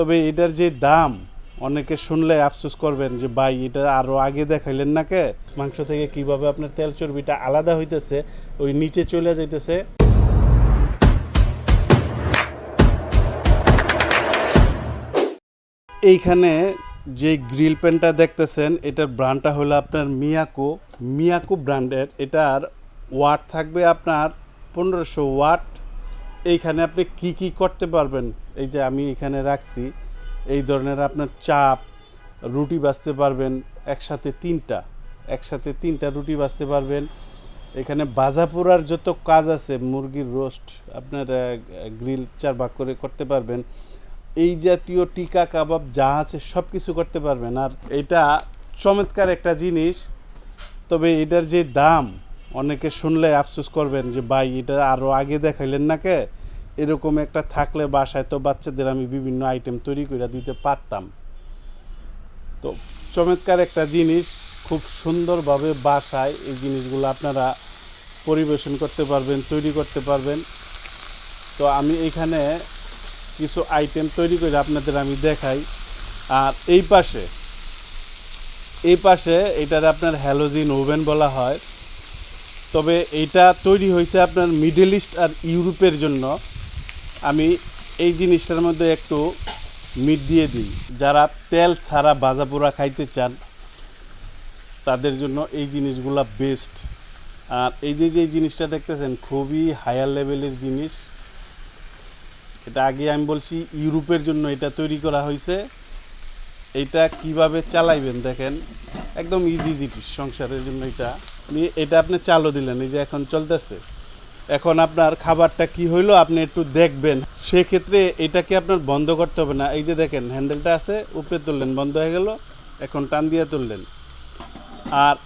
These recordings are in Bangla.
তবে এটার যে দাম, অনেকে শুনলে আফসোস করবেন যে, ভাই, এটা আরও আগে দেখাইলেন না কে? মাংস থেকে কীভাবে আপনার তেল চর্বিটা আলাদা হইতেছে, ওই নিচে চলে যাইতেছে। এইখানে যে গ্রিল প্যানটা দেখতেছেন, এটার ব্র্যান্ডটা হলো আপনার মিয়াকো। মিয়াকো ব্র্যান্ডের, এটার ওয়াট থাকবে আপনার পনেরোশো ওয়াট। এইখানে আপনি কি কি করতে পারবেন? এই যে আমি এখানে রাখছি, এই ধরনের আপনার চাপ, রুটি বাছতে পারবেন একসাথে তিনটা একসাথে তিনটা রুটি বাছতে পারবেন। এখানে বাজা পোড়ার যত কাজ আছে, মুরগির রোস্ট, আপনার গ্রিল চার ভাগ করে করতে পারবেন। এই জাতীয় টিকা, কাবাব যা আছে সব কিছু করতে পারবেন। আর এটা চমৎকার একটা জিনিস, তবে এটার যে দাম অনেকে শুনলে আফসোস করবেন যে, ভাই, এটা আরও আগে দেখাইলেন না কে? এরকম একটা থাকলে বাসায় তো বাচ্চাদের আমি বিভিন্ন আইটেম তৈরি করে দিতে পারতাম। তো চমৎকার একটা জিনিস, খুব সুন্দরভাবে বাসায় এই জিনিসগুলো আপনারা পরিবেশন করতে পারবেন, তৈরি করতে পারবেন। তো আমি এখানে কিছু আইটেম তৈরি করে আপনাদের আমি দেখাই। আর এই পাশে এই পাশে এটার আপনার হ্যালোজিন ওভেন বলা হয়। তবে এইটা তৈরি হয়েছে আপনার মিডল ইস্ট আর ইউরোপের জন্য। আমি এই জিনিসটার মধ্যে একটু মিট দিয়ে দিই। যারা তেল ছাড়া ভাজা পোড়া খাইতে চান, তাদের জন্য এই জিনিসগুলা বেস্ট আর এই যে যে জিনিসটা দেখতেছেন, খুবই হায়ার লেভেলের জিনিস। এটা আগে আমি বলছি, ইউরোপের জন্য এটা তৈরি করা হয়েছে। এটা কীভাবে চালাইবেন দেখেন। একদম ইজি জিনিস সংসারের জন্য এটা। এটা আপনি চালু দিলেন, এই যে এখন চলতেছে। এখন আপনার খাবারটা কি হইল আপনি একটু দেখবেন। সেক্ষেত্রে এটাকে আপনার বন্ধ করতে হবে না। এই যে দেখেন হ্যান্ডেলটা আছে, উপরে তুললেন, বন্ধ হয়ে গেল, এখন টান দিয়ে তুললেন। আর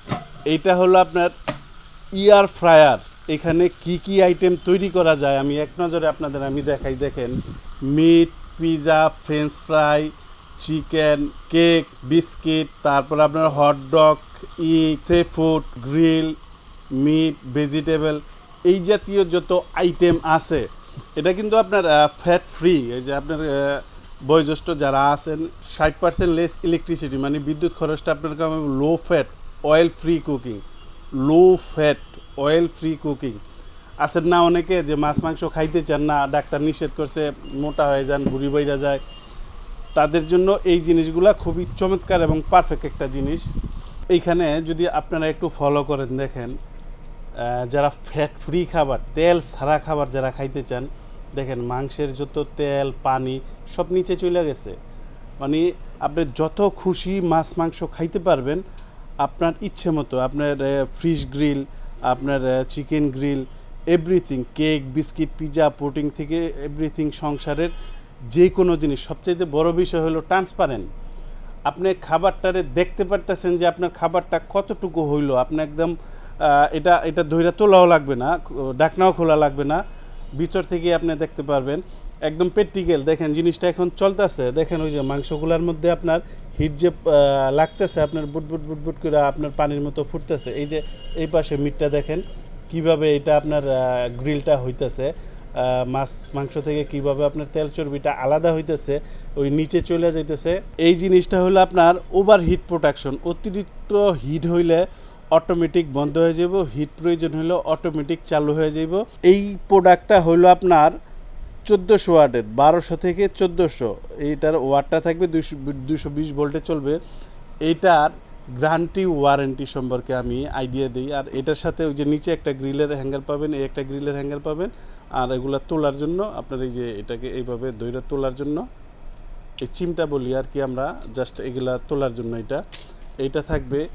এইটা হলো আপনার ইয়ার ফ্রায়ার এখানে কি কি আইটেম তৈরি করা যায়? আমি এক নজরে আপনাদের, আমি দেখাই, দেখেন। Meat pizza french fry chicken, cake, biscuit, তারপর আপনার হটডগ ই sea food grill meat vegetable এই জাতীয় যত আইটেম আছে, এটা কিন্তু আপনার ফ্যাট ফ্রি এই যে আপনার বয়োজ্যেষ্ঠ যারা আছেন, ষাট পার্সেন্ট লেস ইলেকট্রিসিটি মানে বিদ্যুৎ খরচটা আপনার low fat oil free cooking low fat oil free cooking আছেন না অনেকে যে মাছ, মাংস খাইতে চান না, ডাক্তার নিষেধ করছে, মোটা হয়ে যান ভুড়ি বাইরা যায় তাদের জন্য এই জিনিসগুলা খুবই চমৎকার এবং পারফেক্ট একটা জিনিস। এইখানে যদি আপনারা একটু ফলো করেন, দেখেন যারা ফ্যাট ফ্রি খাবার, তেল ছাড়া খাবার যারা খাইতে চান, দেখেন, মাংসের যত তেল, পানি সব নিচে চলে গেছে। মানে আপনি যত খুশি মাছ, মাংস খাইতে পারবেন, আপনার ইচ্ছে মতো, আপনার ফিশ গ্রিল আপনার chicken grill everything cake biscuit pizza protein থেকে এভরিথিং সংসারের যে কোনো জিনিস, সবচাইতে বড় বিষয় হলো ট্রান্সপারেন্ট আপনি খাবারটারে দেখতে পারতেছেন যে আপনার খাবারটা কতটুকু হইল। আপনি একদম এটা এটা ধৈর্য তোলাও লাগবে না ডাকনাও খোলা লাগবে না। ভিতর থেকে আপনি দেখতে পারবেন, একদম প্র্যাকটিক্যাল দেখেন, জিনিসটা এখন চলতেছে। দেখেন, ওই যে মাংসগুলোর মধ্যে আপনার হিট যে লাগতেছে, আপনার বুট বুট বুট বুট করে আপনার পানির মতো ফুটতেছে। এই যে, এই পাশে মিটটা দেখেন, কীভাবে এটা আপনার গ্রিলটা হইতেছে। মাছ, মাংস থেকে কীভাবে আপনার তেল চর্বিটা আলাদা হইতেছে, ওই নিচে চলে যাইতেছে। এই জিনিসটা হলো আপনার ওভার হিট প্রোটেকশন অতিরিক্ত হিট হইলে অটোমেটিক বন্ধ হয়ে যাব হিট প্রয়োজন হলে অটোমেটিক চালু হয়ে যাব এই প্রোডাক্টটা হলো আপনার চোদ্দোশো ওয়াটের, বারোশো থেকে চোদ্দোশো। এইটার ওয়াটটা থাকবে দুশো দুশো বিশ ভোল্টে চলবে। এইটার গ্যারান্টি ওয়ারেন্টি সম্পর্কে আমি আইডিয়া দিই। আর এটার সাথে ওই যে নিচে একটা গ্রিলের হ্যাঙ্গার পাবেন, এই একটা গ্রিলের হ্যাঙ্গার পাবেন। আর এগুলা তোলার জন্য, আপনার এই যে এটাকে এইভাবে দইরা তোলার জন্য, এই চিমটা বলি আর কি আমরা জাস্ট এগুলা তোলার জন্য এটা। এইটা থাকবে।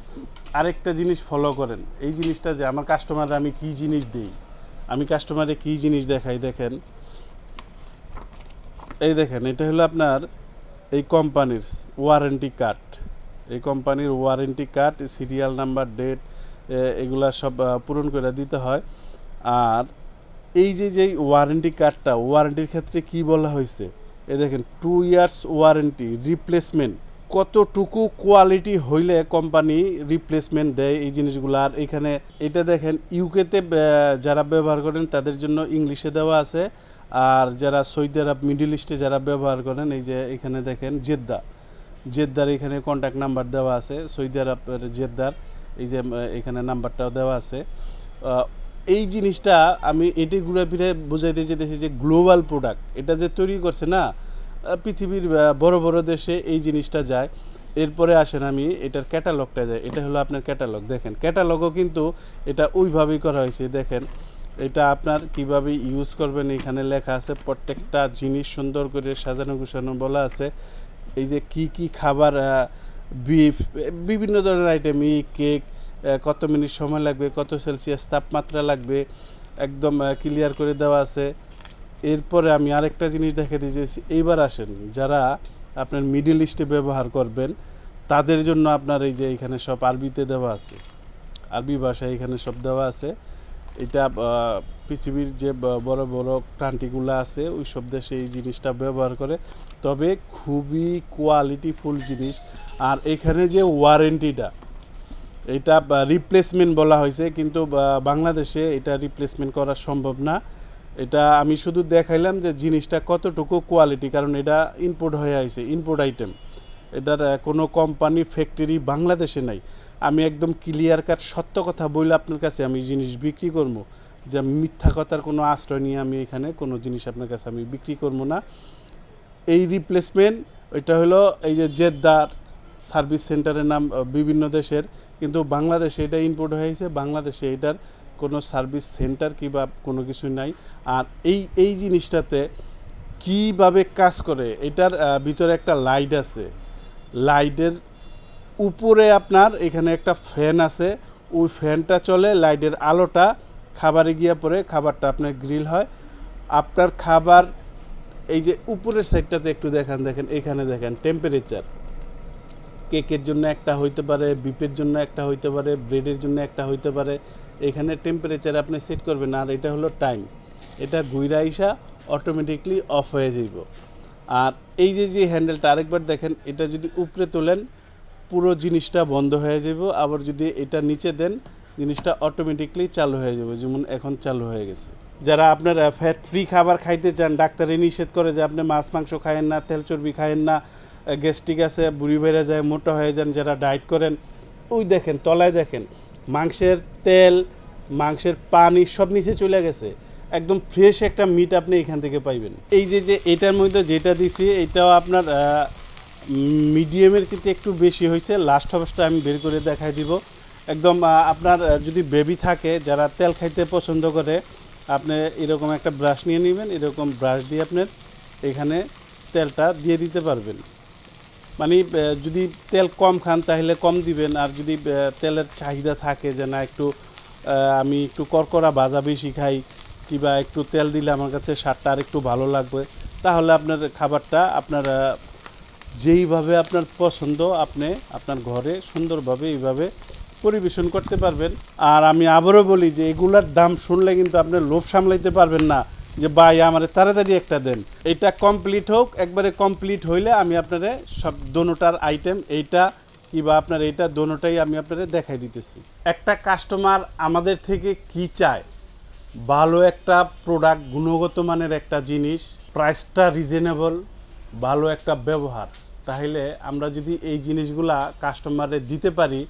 আরেকটা জিনিস ফলো করেন। এই জিনিসটা যে আমার কাস্টমাররা আমি কি জিনিস দিই? আমি কাস্টমারে কি জিনিস দেখাই? দেখেন। এই দেখেন, এটা হলো আপনার এই কোম্পানির ওয়ারেন্টি কার্ড এই কোম্পানির warranty card, serial number, date এগুলা সব পূরণ করে দিতে হয়। আর এই যে যে ওয়ারেন্টি কার্ডটা, ওয়ারেন্টির ক্ষেত্রে কি বলা হয়েছে? এ দেখেন টু ইয়ার্স ওয়ারেন্টি রিপ্লেসমেন্ট কতটুকু কোয়ালিটি হইলে কোম্পানি রিপ্লেসমেন্ট দেয় এই জিনিসগুলো? আর এখানে এটা দেখেন ইউকেতে যারা ব্যবহার করেন তাদের জন্য ইংলিশে দেওয়া আছে। আর যারা সৌদি আরব মিডিল ইস্টে যারা ব্যবহার করেন, এই যে এখানে দেখেন, জেদ্দা। জেদ্দার এখানে কন্ট্যাক্ট নাম্বার দেওয়া আছে সৌদি আরবের জেদ্দার, এই যে এখানে নাম্বারটাও দেওয়া আছে। এই জিনিসটা আমি এটি ঘুরে ফিরে বোঝাইতে যেতেছি যে গ্লোবাল প্রোডাক্ট এটা যে তৈরি করছে না পৃথিবীর বড় বড় দেশে এই জিনিসটা যায়, এরপরে আসেন আমি, এটার ক্যাটালগটা যায়, এটা হলো আপনার ক্যাটালগ দেখেন। ক্যাটালগও কিন্তু এটা ওইভাবেই করা হয়েছে, দেখেন। এটা আপনার কীভাবে ইউজ করবেন, এখানে লেখা আছে, প্রত্যেকটা জিনিস সুন্দর করে সাজানো গুছানো বলা আছে। এই যে কি কি খাবার বিফ বিভিন্ন ধরনের আইটেম ই কেক কত মিনিট সময় লাগবে, কত সেলসিয়াস তাপমাত্রা লাগবে, একদম ক্লিয়ার করে দেওয়া আছে। এরপরে আমি আরেকটা জিনিস দেখে দিয়েছি এইবার আসেন, যারা আপনার মিডল ইস্টে ব্যবহার করবেন, তাদের জন্য আপনার এই যে এখানে সব আরবিতে দেওয়া আছে। আরবি ভাষায় এখানে সব দেওয়া আছে। এটা পৃথিবীর যে বড় বড় ক্রান্তিগুলো আছে ওই সব দেশে এই জিনিসটা ব্যবহার করে। তবে খুবই কোয়ালিটিফুল জিনিস। আর এখানে যে ওয়ারেন্টিটা এটা রিপ্লেসমেন্ট বলা হয়েছে, কিন্তু বাংলাদেশে এটা রিপ্লেসমেন্ট করা সম্ভব না। এটা আমি শুধু দেখাইলাম যে জিনিসটা কতটুকু কোয়ালিটি কারণ এটা ইনপুট হয়ে আইছে ইম্পোর্ট আইটেম এটার কোনো কোম্পানি ফ্যাক্টরি বাংলাদেশে নাই। আমি একদম ক্লিয়ার কাট সত্য কথা বলে আপনার কাছে আমি জিনিস বিক্রি করব। যে মিথ্যা কথার কোনো আশ্রয় নিয়ে আমি এখানে কোনো জিনিস আপনার কাছে আমি বিক্রি করব না। এই রিপ্লেসমেন্ট ওইটা হলো এই যে জেদ্দার সার্ভিস সেন্টারের নাম বিভিন্ন দেশের, কিন্তু বাংলাদেশে এটা ইম্পোর্ট হয়েছে বাংলাদেশে এটার কোনো সার্ভিস সেন্টার কিংবা কোনো কিছু নাই। আর এই এই জিনিসটাতে কীভাবে কাজ করে, এটার ভিতরে একটা লাইট আছে। লাইটের উপরে আপনার এখানে একটা ফ্যান আছে, ওই ফ্যানটা চলে লাইটের আলোটা খাবারে গিয়ে পরে খাবারটা আপনার গ্রিল হয়। আপনার খাবার এই যে উপরের সাইডটাতে একটু দেখান, দেখেন, এখানে দেখেন টেম্পারেচার কেকের জন্য একটা হইতে পারে, বিপের জন্য একটা হইতে পারে ব্রেডের জন্য একটা হইতে পারে। এখানে টেম্পারেচার আপনি সেট করবেন, আর এটা হলো টাইম এটা গুইরা আইসা অটোমেটিকলি অফ হয়ে যাইব। আর এই যে যে হ্যান্ডেলটা আরেকবার দেখেন, এটা যদি উপরে তোলেন পুরো জিনিসটা বন্ধ হয়ে যাব। আবার যদি এটা নিচে দেন, জিনিসটা অটোমেটিকলি চালু হয়ে যাবে, যেমন এখন চালু হয়ে গেছে। যারা আপনার ফ্যাট ফ্রি খাবার খাইতে চান, ডাক্তারে নিষেধ করে যে আপনি মাছ, মাংস খায়েন না, তেল চর্বি খায়েন না গ্যাস্ট্রিক আছে, বুড়ি বেড়ে যায়, মোটা হয়ে যান, যারা ডায়েট করেন, ওই দেখেন, তলায় দেখেন, মাংসের তেল, মাংসের পানি সব নিচে চলে গেছে। একদম ফ্রেশ একটা মিট আপনি এখান থেকে পাইবেন। এই যে যে এটার মধ্যে যেটা দিছি, এটাও আপনার মিডিয়ামের কিন্তু একটু বেশি হয়েছে। লাস্ট অবস্থা আমি বের করে দেখাই দিব। একদম আপনার যদি বেবি থাকে, যারা তেল খাইতে পছন্দ করে, আপনি এরকম একটা ব্রাশ নিয়ে নেবেন, এরকম ব্রাশ দিয়ে আপনার এখানে তেলটা দিয়ে দিতে পারবেন। মানে যদি তেল কম খান, তাহলে কম দিবেন। আর যদি তেলের চাহিদা থাকে যে না, একটু আমি একটু করকরা ভাজা বেশি খাই, কিংবা একটু তেল দিলে আমার কাছে স্বাদটা আর একটু ভালো লাগবে, তাহলে আপনার খাবারটা আপনার যেইভাবে আপনার পছন্দ, আপনি আপনার ঘরে সুন্দরভাবে এইভাবে পরিবেশন করতে পারবেন। আর আমি আবারও বলি যে, এগুলার দাম শুনলে কিন্তু আপনি লোভ সামলাইতে পারবেন না যে, ভাই, আমার তাড়াতাড়ি একটা দেন। এটা কমপ্লিট হোক, একবারে কমপ্লিট হইলে আমি আপনারে সব দোনোটার আইটেম এইটা কিবা আপনার এইটা দোনোটাই আমি আপনারে দেখাই দিতেছি। একটা কাস্টমার আমাদের থেকে কি চায়? ভালো একটা প্রোডাক্ট গুণগত মানের একটা জিনিস প্রাইসটা রিজনেবল ভালো একটা ব্যবহার, তাহলে আমরা যদি এই জিনিসগুলা কাস্টমারে দিতে পারি,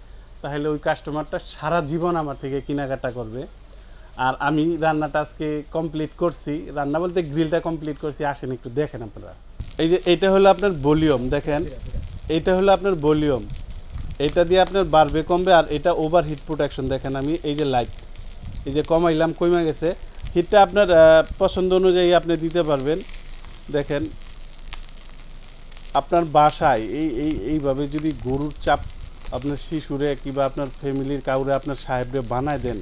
তাহলে ওই কাস্টমারটা সারা জীবন আমার থেকে কেনাকাটা করবে। আর আমি রান্নাটা আজকে কমপ্লিট করছি। রান্না বলতে গ্রিলটা কমপ্লিট করছি। আসেন একটু দেখেন আপনারা। এই যে এটা হলো আপনার ভলিউম দেখেন। এটা হলো আপনার ভলিউম এটা দিয়ে আপনার বাড়বে, কমবে, আর এটা ওভার হিট প্রোটেকশন দেখেন আমি এই যে লাইট এই যে কমাইলাম, কমে গেছে। হিটটা আপনার পছন্দ অনুযায়ী আপনি দিতে পারবেন। দেখেন। আপনার বাসায় এই এই, এইভাবে যদি গরুর চাপ আপনার শিশুরে কিংবা আপনার ফ্যামিলির কাউরে আপনার সাহেবরে বানায় দেন,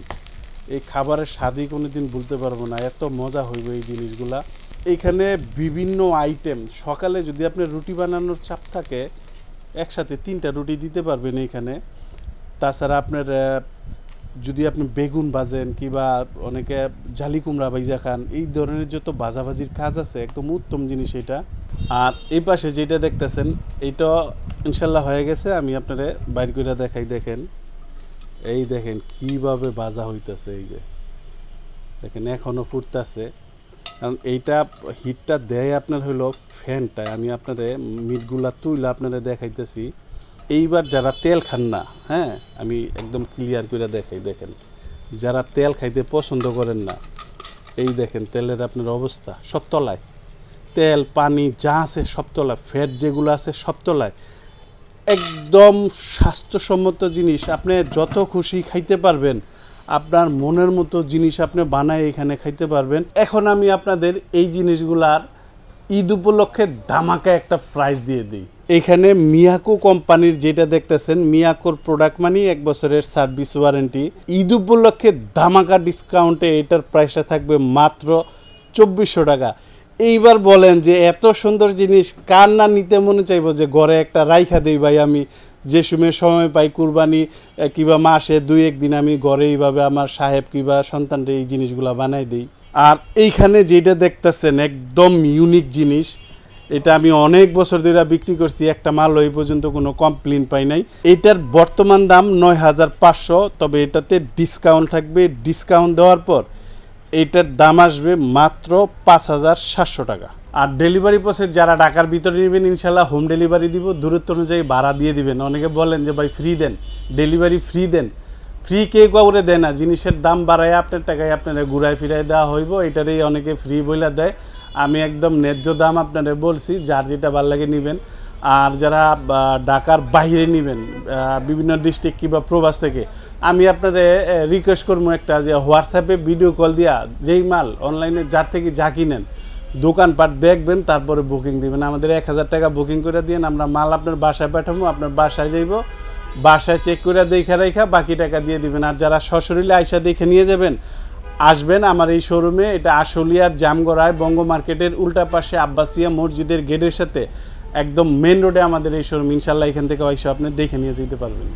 এই খাবারের স্বাদই কোনো দিন বলতে পারব না। এত মজা হইবে এই জিনিসগুলা। এইখানে বিভিন্ন আইটেম সকালে যদি আপনার রুটি বানানোর চাপ থাকে, একসাথে তিনটা রুটি দিতে পারবেন এইখানে। তাছাড়া আপনার যদি আপনি বেগুন বাজেন কিংবা অনেকে জালি কুমড়া ভাইজা খান, এই ধরনের যত ভাজাভাজির কাজ আছে, একদম উত্তম জিনিস এটা। আর এই পাশে যেটা দেখতেছেন এইটা ইনশাল্লাহ হয়ে গেছে, আমি আপনারে বাইর করে দেখাই, দেখেন। এই দেখেন কীভাবে বাজা হইতেছে এই যে। দেখেন এখনও ফুটতেছে। কারণ এইটা হিটটা দেয় আপনার হলো ফ্যানটা, আমি আপনারে মিটগুলা তুইলা আপনারা দেখাইতেছি। এইবার যারা তেল খান না হ্যাঁ আমি একদম ক্লিয়ার করে দেখাই, দেখেন। যারা তেল খাইতে পছন্দ করেন না, এই দেখেন তেলের আপনার অবস্থা, সব তলায়। তেল, পানি, যা আছে সব তলায় ফ্যাট যেগুলো আছে সব তলায়। একদম স্বাস্থ্যসম্মত জিনিস, আপনি যত খুশি খাইতে পারবেন, আপনার মনের মতো জিনিস আপনি বানায় এখানে খাইতে পারবেন। এখন আমি আপনাদের এই জিনিসগুলার ঈদ উপলক্ষে ধামাকা একটা প্রাইস দিয়ে দিই। এখানে মিয়াকো কোম্পানির যেটা দেখতেছেন, মিয়াকোর প্রোডাক্ট মানি এক বছরের সার্ভিস ওয়ারেন্টি ঈদ উপলক্ষে ধামাকা ডিসকাউন্টে এটার প্রাইসটা থাকবে মাত্র চব্বিশশো টাকা। এইবার বলেন যে এত সুন্দর জিনিস, কার না নিতে মনে চাইব যে ঘরে একটা রাইখা দেই ভাই আমি, যে সময় সময় পাই কুরবানি কিংবা মাসে দুই, একদিন আমি ঘরে এইভাবে আমার সাহেব কিংবা সন্তানরে এই জিনিসগুলো বানাই দিই। আর এইখানে যেটা দেখতেছেন, একদম ইউনিক জিনিস এটা আমি অনেক বছর ধরে বিক্রি করছি, একটা মাল ওই পর্যন্ত কোনো কমপ্লেন পাই নাই। এটার বর্তমান দাম নয় হাজার পাঁচশো, তবে এটাতে ডিসকাউন্ট থাকবে। ডিসকাউন্ট দেওয়ার পর এইটার দাম আসবে মাত্র পাঁচ হাজার সাতশো টাকা। আর ডেলিভারি প্রসেস যারা ঢাকার ভিতরে নেবেন, ইনশাল্লাহ হোম ডেলিভারি দিব। দূরত্ব অনুযায়ী ভাড়া দিয়ে দিবেন। অনেকে বলেন যে, ভাই ফ্রি দেন। ডেলিভারি ফ্রি দেন। ফ্রি কে কাউরে দেয় না। জিনিসের দাম বাড়ায় আপনার টাকায় আপনারা ঘুরায় ফিরায় দেওয়া হইব। এটারই অনেকে ফ্রি বইলা দেয়। আমি একদম ন্যায্য দাম আপনারা বলছি, যার যেটা ভালো লাগে নেবেন। আর যারা ঢাকার বাইরে নেবেন বিভিন্ন ডিস্ট্রিক্ট কিংবা প্রবাস থেকে, আমি আপনারে রিকোয়েস্ট করব একটা যে হোয়াটসঅ্যাপে ভিডিও কল দিয়া, যেই মাল অনলাইনে যার থেকে যা কিনেন, দোকানপাট দেখবেন, তারপরে বুকিং দিবেন। আমাদের এক হাজার টাকা বুকিং করে দিন আমরা মাল আপনার বাসায় পাঠাবো, আপনার বাসায় যাইব, বাসায় চেক করে দেখে রেখা বাকি টাকা দিয়ে দিবেন। আর যারা সশরীরে আইসা দেখে নিয়ে যাবেন আসবেন আমার এই শোরুমে, এটা আশুলিয়ার জামগড়ায়, বঙ্গ মার্কেটের উল্টা পাশে আব্বাসিয়া মসজিদের গেটের সাথে, একদম মেন রোডে আমাদের এই শোরুম। ইনশাল্লাহ এখান থেকে অবশ্যই আপনি দেখে নিয়ে যেতে পারবেন।